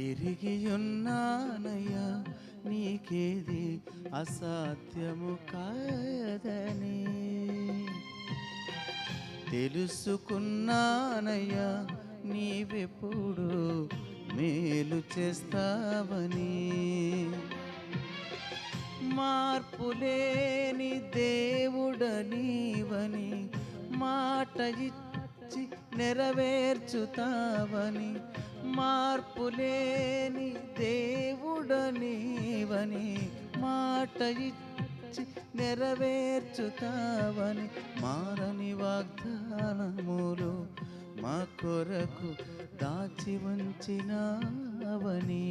ఎరిగియున్నానయ్యా నీకేది అసాధ్యము కాదని. తెలుసుకున్నానయ్యా నీవెప్పుడు మేలు చేస్తావని. మార్పులేని దేవుడనీవని మాట ఇచ్చి నెరవేర్చుతావని మార్పులేని దేవుడనీవని మాట ఇచ్చి నెరవేర్చుతావని మారని వాగ్దానములు మా కొరకు దాచి ఉంచినావని.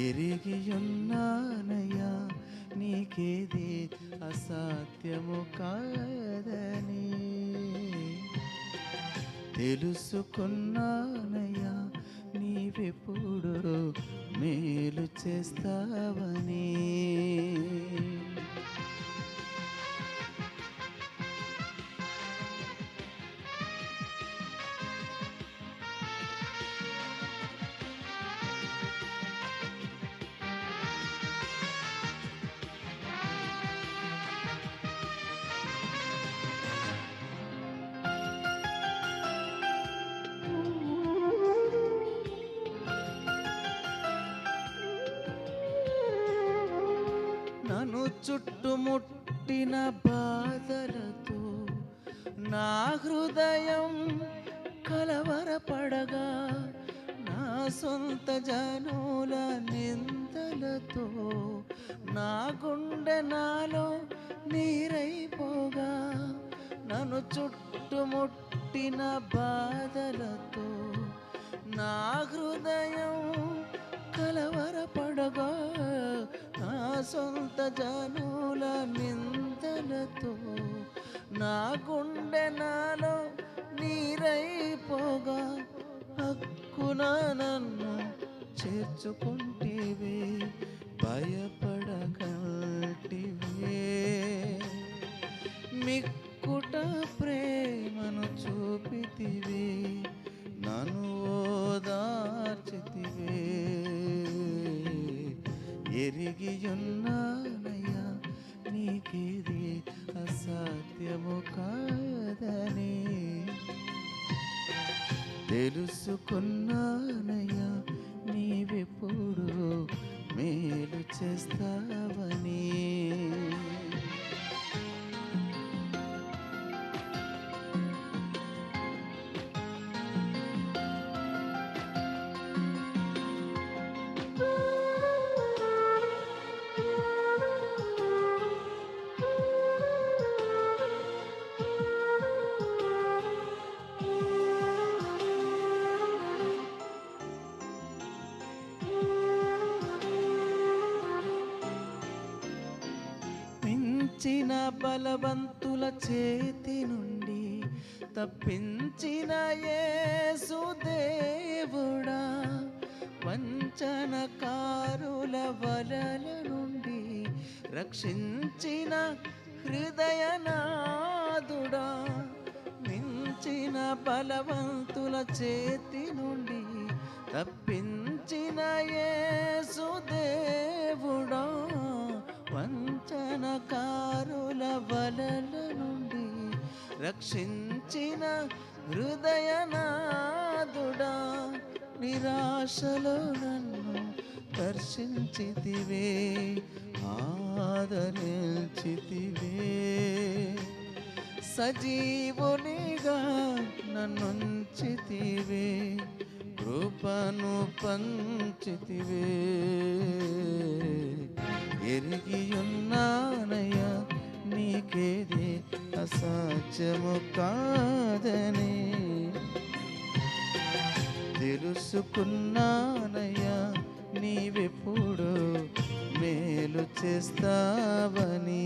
ఎరిగియున్నానయ్యా నీకేది అసాధ్యము కాదని. తెలుసుకున్నానయ్యా నీవెప్పుడు మేలు చేస్తావని. నన్ను చుట్టుముట్టిన బాధలతో నా హృదయం కలవరపడగా నా సొంత జనుల నిందలతో నా గుండె నాలో నీరైపోగా నన్ను చుట్టుముట్టిన బాధలతో నా హృదయం కలవరపడ సొంత జనుల నిందలతో నా గుండె నాలో నీరైపోగా హక్కున నన్ను చేర్చుకుంటేవే భయపడగల్టివే. మిక్కుట ఎరిగియున్నానయ్యా నీకేది అసాధ్యము కాదని. తెలుసుకున్నానయ్యా నీవెప్పుడు మేలు చేస్తావని. తప్పించిన బలవంతుల చేతి నుండి తప్పించిన యేసుదేవుడా వంచనకారుల వలల నుండి రక్షించిన హృదయనాదుడా మించిన బలవంతుల చేతి నుండి తప్పించిన యేసు రక్షించిన హృదయనాదుడా నిరాశలో నన్ను దర్శించితివే ఆదరించితివే. సజీవునిగా నన్నుంచితివే కృపను పంచితివే. తెలుసుకున్నానయ్యా నీవెప్పుడు మేలు చేస్తావని.